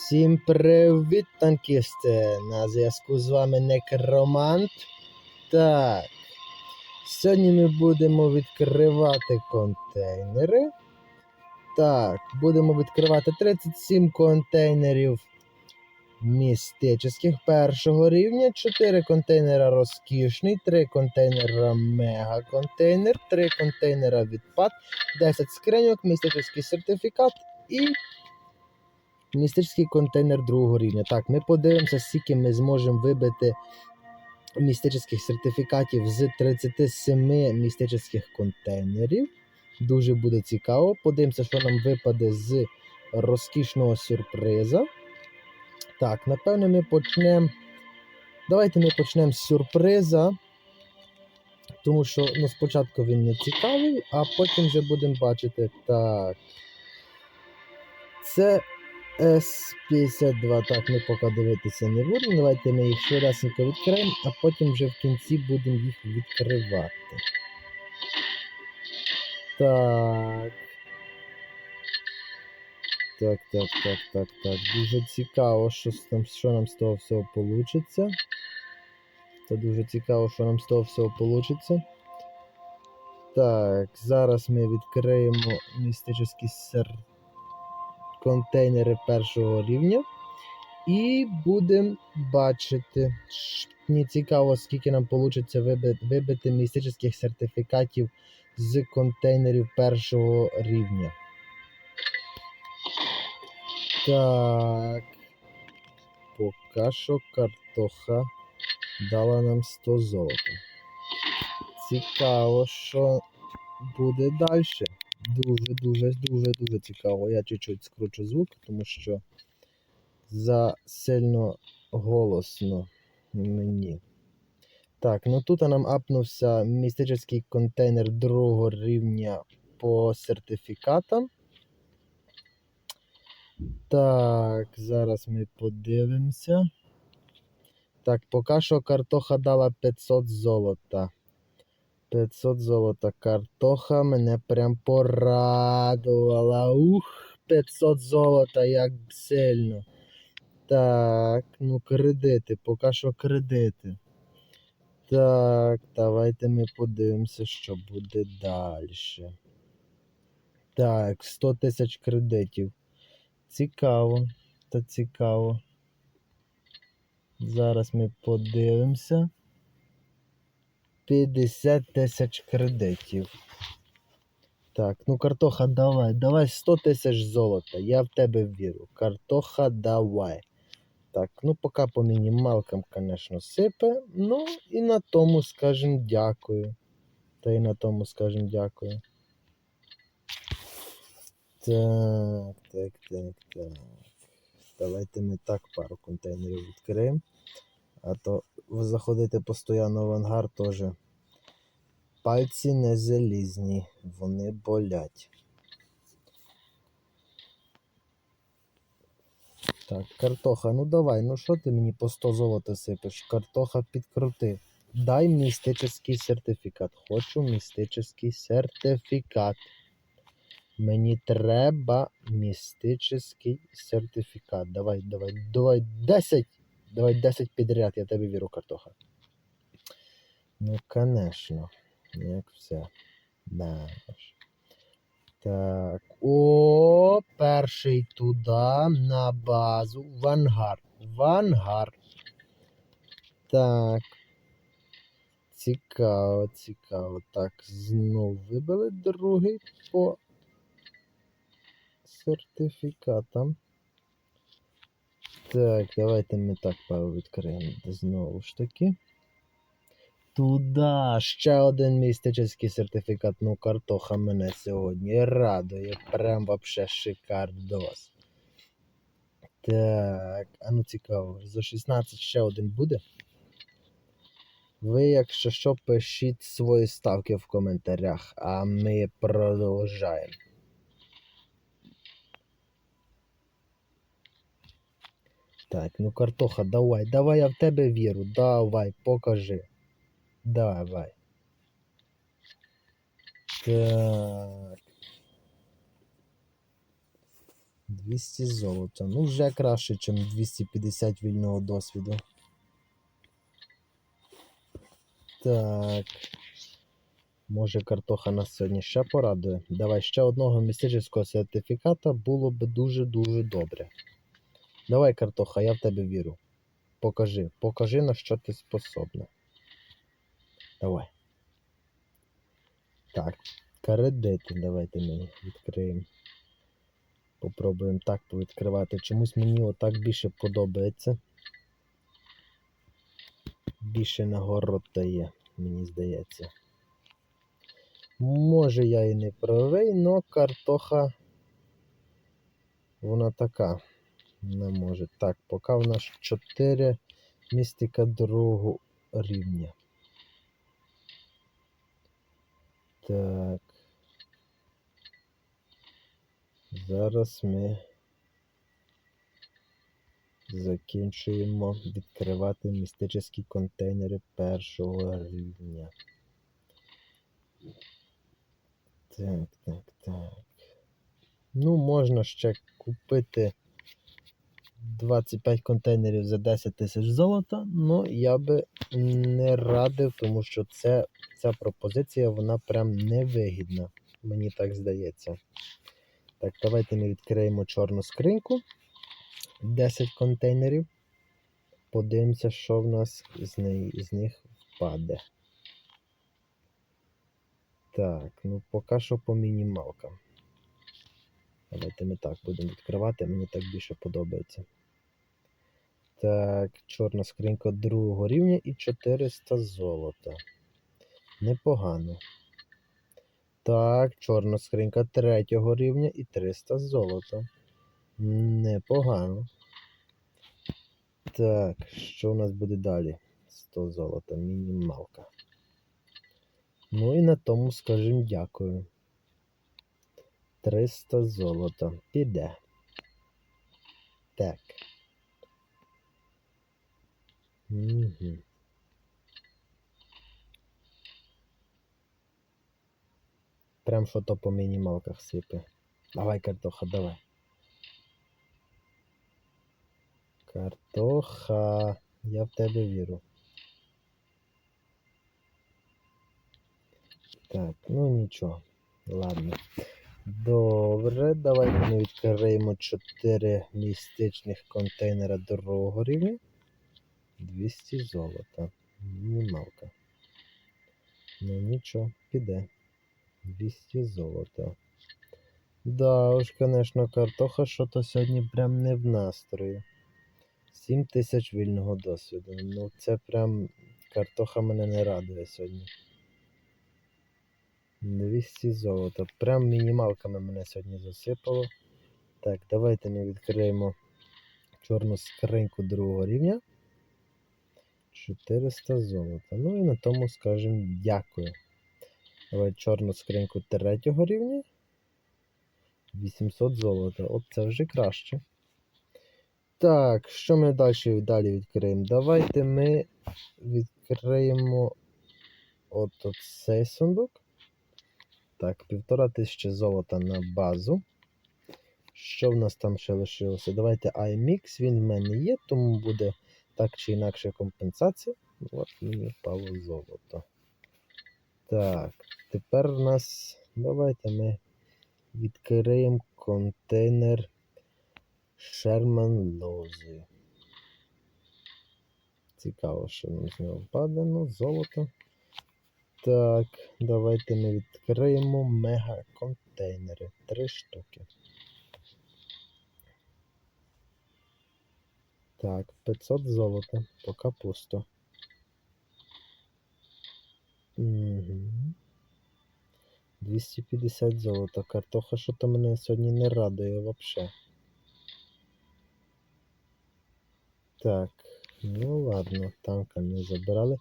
Всім привіт, танкісти! На зв'язку з вами Некромант. Так. Сьогодні ми будемо відкривати контейнери. Так, будемо відкривати 37 контейнерів містечних першого рівня, 4 контейнера розкішний, 3 контейнера мега контейнер, 3 контейнера відпад, 10 скриньок, містечний сертифікат і містичний контейнер другого рівня. Так, ми подивимося, скільки ми зможемо вибити містичних сертифікатів з 37 містичних контейнерів. Дуже буде цікаво. Подивимося, що нам випаде з розкішного сюрприза. Так, напевно, ми почнемо. Давайте ми почнемо з сюрприза. Тому що ну, спочатку він не цікавий, а потім вже будемо бачити. Так. Це С-52. Так, ми поки дивитися не будемо. Давайте ми їх швидесенько відкриємо, а потім вже в кінці будемо їх відкривати. Так. Так, так, так, так, так. Дуже цікаво, що, там, що нам з того всього вийде. Це дуже цікаво, що нам з того всього вийде. Так, зараз ми відкриємо містичні сер... контейнери першого рівня. І будемо бачити. Мені цікаво, скільки нам вийде вибити, містичних сертифікатів з контейнерів першого рівня. Так. Поки що картоха дала нам 100 золота. Цікаво, що буде далі. Дуже, дуже, дуже, дуже цікаво. Я чуть-чуть скручу звук, тому що за сильно голосно мені. Так, ну тут нам апнувся містичний контейнер другого рівня по сертифікатам. Так, зараз ми подивимося. Так, поки що картоха дала 500 золота. 500 золота. Картоха мене прям порадувала. Ух, 500 золота, як сильно. Так, ну кредити, поки що кредити. Так, давайте ми подивимося, що буде далі. Так, 100 тисяч кредитів. Цікаво, та цікаво. Зараз ми подивимося. 50 тисяч кредитів. Так, ну картоха, давай, давай 100 тисяч золота. Я в тебе вірю. Картоха, давай. Так, ну поки по мінімалкам, звісно, сипе. Ну і на тому скажем дякую. Та й на тому скажем дякую. Так, так, так, так. Давайте ми так пару контейнерів відкриємо. А то ви заходите постійно в ангар теж. Пальці не залізні, вони болять. Так, картоха, ну давай, ну що ти мені по 100 золота сипеш? Картоха підкрути. Дай містичний сертифікат. Хочу містичний сертифікат. Мені треба містичний сертифікат. Давай, давай, давай 10. Давай 10 підряд, я тебе вірю, картоха. Ну, конечно. Як все. Да. Так. О, перший туди, на базу. В ангар. В ангар. Так. Цікаво, цікаво. Так, знов вибили другий по сертифікатам. Так, давайте ми так пару відкриємо. Знову ж таки. Туда ще один містичний сертифікат. Ну, картоха мене сьогодні радує. Прям вообще шикардос. Так, а ну цікаво, за 16 ще один буде. Ви, якщо що, пишіть свої ставки в коментарях, а ми продовжаємо. Так, ну картоха, давай, давай, я в тебе вірю. Давай, покажи. Давай. Так. 200 золота. Ну, вже краще, ніж 250 вільного досвіду. Так. Може, картоха нас сьогодні ще порадує. Давай ще одного містичного сертифіката було б дуже-дуже добре. Давай, картоха, я в тебе вірю. Покажи, покажи, на що ти способна. Давай. Так, кредити давайте ми відкриємо. Попробуємо так повідкривати. Чомусь мені отак більше подобається. Більше нагород дає, мені здається. Може я і не правий, но картоха вона така. Не може. Так, поки в нас 4 містика другого рівня. Так. Зараз ми закінчуємо відкривати містичні контейнери першого рівня. Так, так, так. Ну, можна ще купити 25 контейнерів за 10 тисяч золота, але я би не радив, тому що це, ця пропозиція вона прям невигідна. Мені так здається. Так, давайте ми відкриємо чорну скриньку. 10 контейнерів. Подивимося, що в нас з, неї, з них впаде. Так, ну поки що по мінімалкам. Давайте ми так будемо відкривати, мені так більше подобається. Так, чорна скринька другого рівня і 400 золота. Непогано. Так, чорна скринька третього рівня і 300 золота. Непогано. Так, що у нас буде далі? 100 золота, мінімалка. Ну і на тому скажімо дякую. 300 золота. Піде. Так. Угу. Прям фото по мінімалках сипе. Давай, картоха, давай. Картоха, я в тебе вірю. Так, ну нічого. Ладно. Добре, давайте ми відкриємо 4 містичних контейнера другого рівня. 200 золота. Мінімалка. Ну нічого, піде. 200 золота. Да, уж, конечно, картоха що-то сьогодні прям не в настрої. 7 тисяч вільного досвіду. Ну це прям картоха мене не радує сьогодні. 200 золота. Прям мінімалками мене сьогодні засипало. Так, давайте ми відкриємо чорну скриньку другого рівня. 400 золота. Ну і на тому скажемо дякую. Давай чорну скриньку третього рівня. 800 золота. От це вже краще. Так, що ми далі далі відкриємо? Давайте ми відкриємо от цей сундук. Так, півтора тисячі золота на базу. Що в нас там ще лишилося? Давайте iMix, він в мене є, тому буде так чи інакше компенсація. От мені впало золото. Так, тепер у нас. Давайте ми відкриємо контейнер Sherman Лози. Цікаво, що нам з нього впаде, ну, золото. Так, давайте ми відкриємо мега контейнери. Три штуки. Так, 500 золота, поки пусто. Угу. 250 золота. Картоха що-то мене сьогодні не радує взагалі. Так, ну ладно, танка не забирали.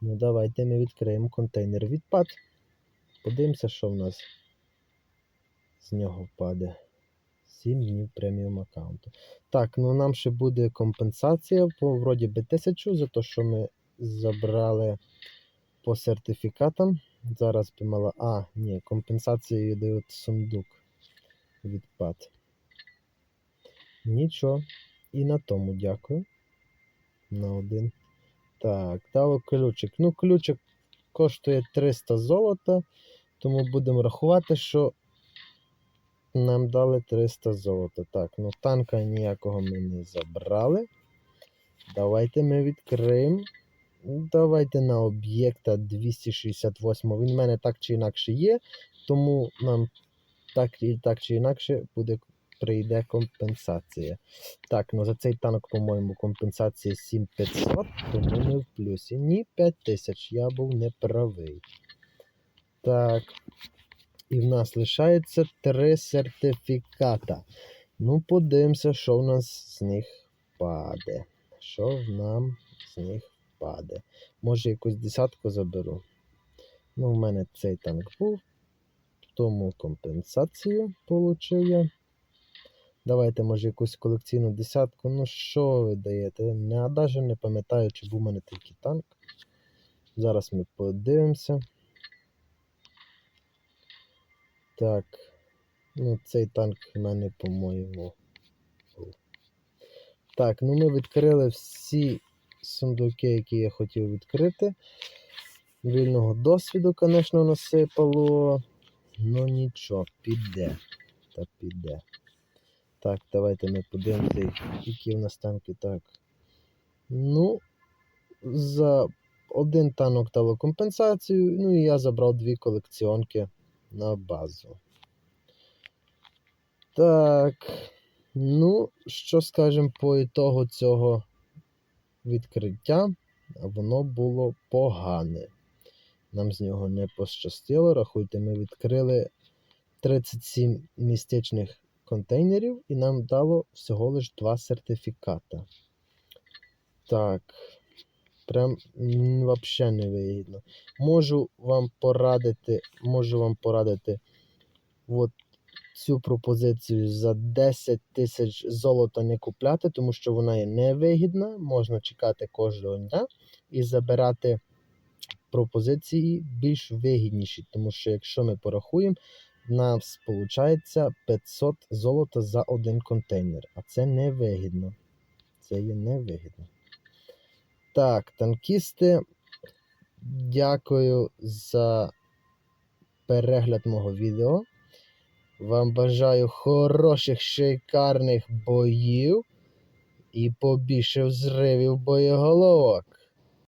Ну давайте ми відкриємо контейнер відпад. Подивимося, що в нас з нього впаде. 7 днів преміум аккаунту. Так, ну нам ще буде компенсація по вроді би 1000 за те, що ми забрали по сертифікатам. Зараз би мала. А, ні, компенсацію дають сундук. Відпад. Нічого. І на тому дякую. На один. Так, дало ключик. Ну, ключик коштує 300 золота, тому будемо рахувати, що нам дали 300 золота. Так, ну танка ніякого ми не забрали. Давайте ми відкриємо. Давайте на об'єкта 268. Він в мене так чи інакше є, тому нам так, так чи інакше буде, прийде компенсація. Так, ну за цей танк, по-моєму, компенсація 7500, тому ми в плюсі. Ні, 5000, я був неправий. Так. І в нас лишається три сертифіката. Ну, подивимося, що в нас з них паде. Що в нам з них паде. Може, якусь десятку заберу. Ну, в мене цей танк був. Тому компенсацію получив я. Давайте, може, якусь колекційну десятку. Ну, що ви даєте? Я навіть не пам'ятаю, чи був у мене такий танк. Зараз ми подивимося. Так. Ну, цей танк в мене, по-моєму. Так, ну ми відкрили всі сундуки, які я хотів відкрити. Вільного досвіду, звісно, насипало. Ну нічого, піде. Та піде. Так, давайте ми подивимося, які в нас танки. Так. Ну, за один танок дало компенсацію, ну і я забрав дві колекціонки на базу. Так. Ну, що скажемо по ітогу цього відкриття? Воно було погане. Нам з нього не пощастило. Рахуйте, ми відкрили 37 містичних контейнерів і нам дало всього лиш два сертифіката. Так. Прям взагалі не вигідно. Можу вам порадити, можу вам порадити от цю пропозицію за 10 тисяч золота не купляти, тому що вона є невигідна. Можна чекати кожного дня і забирати пропозиції більш вигідніші, тому що якщо ми порахуємо, нас виходить 500 золота за один контейнер, а це невигідно. Це є невигідно. Так, танкісти, дякую за перегляд мого відео. Вам бажаю хороших, шикарних боїв і побільше взривів боєголовок.